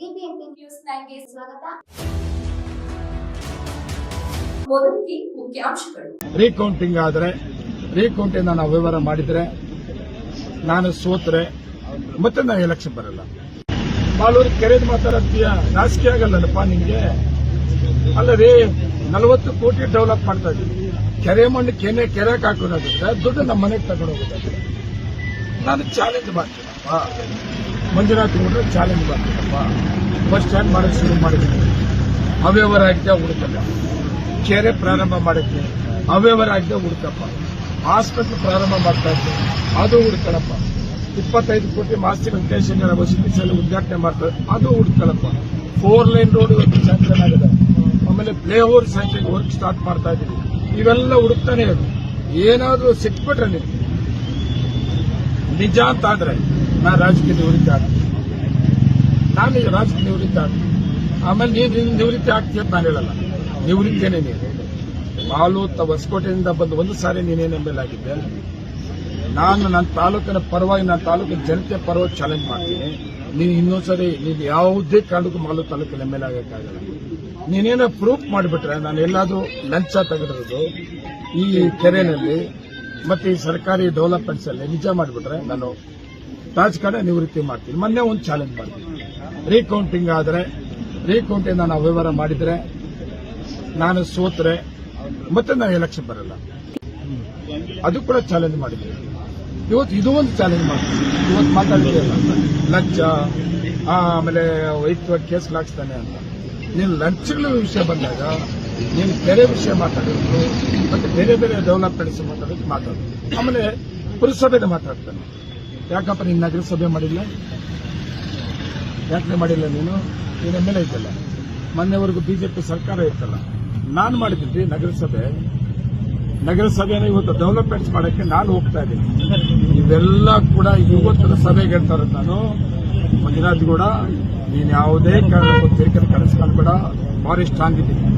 News ಸ್ವಾಗತ. ಮೊದಲಿಗೆ ಮುಖ್ಯಾಂಶಗಳು. ರೀಕೌಂಟಿಂಗ್ ಆದರೆ ರೀಕೌಂಟಿಂಗ್ ನಾನು ಅವ್ಯವಹಾರ ಮಾಡಿದ್ರೆ ನಾನು ಸೋತ್ರೆ ಮತ್ತೆ ನಾನು ಎಲೆಕ್ಷನ್ ಬರಲ್ಲ. ಬಾಲೂರು ಕೆರೆದು ಮಾತಾಡತ್ತೀಯ ನಾಚಿಕೆ ಆಗಲ್ಲನಪ್ಪ ನಿಂಗೆ. ಅಲ್ಲದೆ ನಲವತ್ತು ಕೋಟಿ ಡೆವಲಪ್ ಮಾಡ್ತಾ ಇದ್ದೀವಿ ಕೆರೆ ಮಣ್ಣು ಕೆನೆ ಕೆರೆಗೆ ಹಾಕೋದಾಗುತ್ತೆ ದುಡ್ಡು ನಮ್ಮ ಮನೆಗೆ ತಗೊಂಡು ಹೋಗೋದಾಗುತ್ತೆ ನಾನು ಚಾಲೆಂಜ್ ಮಾಡ್ತೀನಪ್ಪ ಮಂಜುನಾಥ್ ಗೌಡ್ರು ಚಾಲೆಂಜ್ ಮಾಡ್ತಪ್ಪ ಬಸ್ ಸ್ಟ್ಯಾಂಡ್ ಮಾಡಕ್ಕೆ ಶುರು ಮಾಡಿದ್ದೀನಿ ಅವ್ಯವರ ಆಗಿದ್ದೆ ಹುಡುಕಲ್ಲ ಕೆರೆ ಪ್ರಾರಂಭ ಮಾಡಕ್ಕೆ ಅವ್ಯವರ ಆಗಿದೆ ಹುಡುಕಪ್ಪ ಆಸ್ಪತ್ರೆ ಪ್ರಾರಂಭ ಮಾಡ್ತಾ ಇದ್ದೆ. ಅದು ಹುಡುಕಳಪ್ಪ ಇಪ್ಪತ್ತೈದು ಕೋಟಿ ಮಾಸ್ತಿ ವೆಂಕಟೇಶ್ವರ ವಸತಿ ಉದ್ಘಾಟನೆ ಮಾಡ್ತಾರೆ ಅದು ಹುಡುಕಳಪ್ಪ ಫೋರ್ ಲೈನ್ ರೋಡ್ ಇವತ್ತು ಸ್ಯಾಂಕ್ಷನ್ ಆಗಿದೆ. ಆಮೇಲೆ flyover sanction work start ಮಾಡ್ತಾ ಇದ್ದೀವಿ. ಇವೆಲ್ಲ ಹುಡುಕ್ತಾನೆ ಇರೋದು. ಏನಾದರೂ ಸಿಕ್ಬಿಟ್ರೆ ನಿಮ್ಗೆ ನಿಜ ಅಂತ ಆದ್ರೆ ನಾ ರಾಜಕೀಯ ನಿವೃತ್ತಿ ಆಗ್ತೀನಿ ನಾನು ಈಗ ರಾಜಕೀಯ ನಿವೃತ್ತಿ ಆಗ್ತೀನಿ ಆಮೇಲೆ ನೀನು ನೀನು ನಿವೃತ್ತಿ ಆಗ್ತೀಯ ಅಂತ ನಾನು ಹೇಳಲ್ಲ? ನಿವೃತ್ತಿಯೇನೆ ನೀನು. ತ ಹೊಸಕೋಟೆಯಿಂದ ಬಂದು ಒಂದು ಸಾರಿ ನೀನೇನು ಎಂ ಎಲ್ ಆಗಿದ್ದೆ ನಾನು ನನ್ನ ತಾಲೂಕಿನ ಪರವಾಗಿ ನನ್ನ ತಾಲೂಕಿನ ಜನತೆ ಪರವಾಗಿ ಚಾಲೆಂಜ್ ಮಾಡ್ತೀನಿ. ನೀನು ಇನ್ನೊಂದ್ಸರಿ ನೀನು ಯಾವುದೇ ಕಾರಣಕ್ಕೂ ಮಾಲು ತಾಲೂಕಿನ ಎಂ ಎಲ್ ಆಗಕ್ಕಾಗಲ್ಲ. ನೀನೇನೋ ಪ್ರೂಫ್ ಮಾಡಿಬಿಟ್ರೆ ನಾನು ಎಲ್ಲಾದ್ರೂ ಲಂಚ ತೆಗೆದಿರೋದು ಈ ಕೆರೆನಲ್ಲಿ ಮತ್ತೆ ಈ ಸರ್ಕಾರಿ ಡೆವಲಪ್ಮೆಂಟ್ಸ್ ಅಲ್ಲಿ ನಿಜ ಮಾಡಿಬಿಟ್ರೆ ನಾನು ರಾಜಕಾರಣ ನಿವೃತ್ತಿ ಮಾಡ್ತೀನಿ. ಮೊನ್ನೆ ಒಂದು ಚಾಲೆಂಜ್ ಮಾಡ್ತೀನಿ ರೀಕೌಂಟಿಂಗ್ ಆದರೆ ರೀಕೌಂಟಿಂಗ್ ನಾನು ಅವ್ಯವಹಾರ ಮಾಡಿದ್ರೆ, ನಾನು ಸೋತ್ರೆ, ಮತ್ತೆ ನಾನು ಎಲೆಕ್ಷನ್ ಬರಲ್ಲ. ಅದು ಕೂಡ ಚಾಲೆಂಜ್ ಮಾಡಿದ್ದೀನಿ ಇವತ್ತು ಇದು ಒಂದು ಚಾಲೆಂಜ್ ಮಾಡ್ತೀನಿ ಇವತ್ತು ಮಾತಾಡಿದೆಯಲ್ಲ ಲಂಚ ಆಮೇಲೆ ವೈಯಕ್ತಿಕ ಕೇಸ್ ಹಾಕ್ಸ್ತಾನೆ ಅಂತ. ನೀನು ಲಂಚಗಳ ವಿಷಯ ಬಂದಾಗ ನೀನು ಬೇರೆ ವಿಷಯ ಮಾತಾಡೋದು. ಮತ್ತೆ ಬೇರೆ ಬೇರೆ ಡೆವಲಪ್ಮೆಂಟ್ಸ್ ಮಾತಾಡೋದು ಮಾತಾಡೋದು. ಆಮೇಲೆ ಪುರಸಭೆಗೆ ಮಾತಾಡ್ತಾನೆ. ಯಾಕಪ್ಪ ನೀನು ನಗರಸಭೆ ಮಾಡಿಲ್ಲ? ಯಾಕೆ ಮಾಡಿಲ್ಲ ನೀನು? ನೀನು ಎಂ ಎಲ್ ಇದ್ದಲ್ಲ. ಮೊನ್ನೆವರೆಗೂ ಬಿಜೆಪಿ ಸರ್ಕಾರ ಇತ್ತಲ್ಲ. ನಾನು ಮಾಡಿದ್ರಿ ನಗರಸಭೆ. ನಗರಸಭೆನ ಇವತ್ತು ಡೆವಲಪ್ಮೆಂಟ್ಸ್ ಮಾಡೋಕ್ಕೆ ನಾನು ಹೋಗ್ತಾ ಇದ್ದೀನಿ. ಇವೆಲ್ಲ ಕೂಡ ಇವತ್ತಿನ ಸಭೆಗೆ ಹೇಳ್ತಾರೆ ನಾನು. ಮಂಜುನಾಥ್ ಕೂಡ ನೀನು ಯಾವುದೇ ಕಾರಣಕ್ಕೂ ತಿರುಕಲು ಕೂಡ ಭಾರಿ ಸ್ಟ್ರಾಂಗ್ ಇದ್ದೀನಿ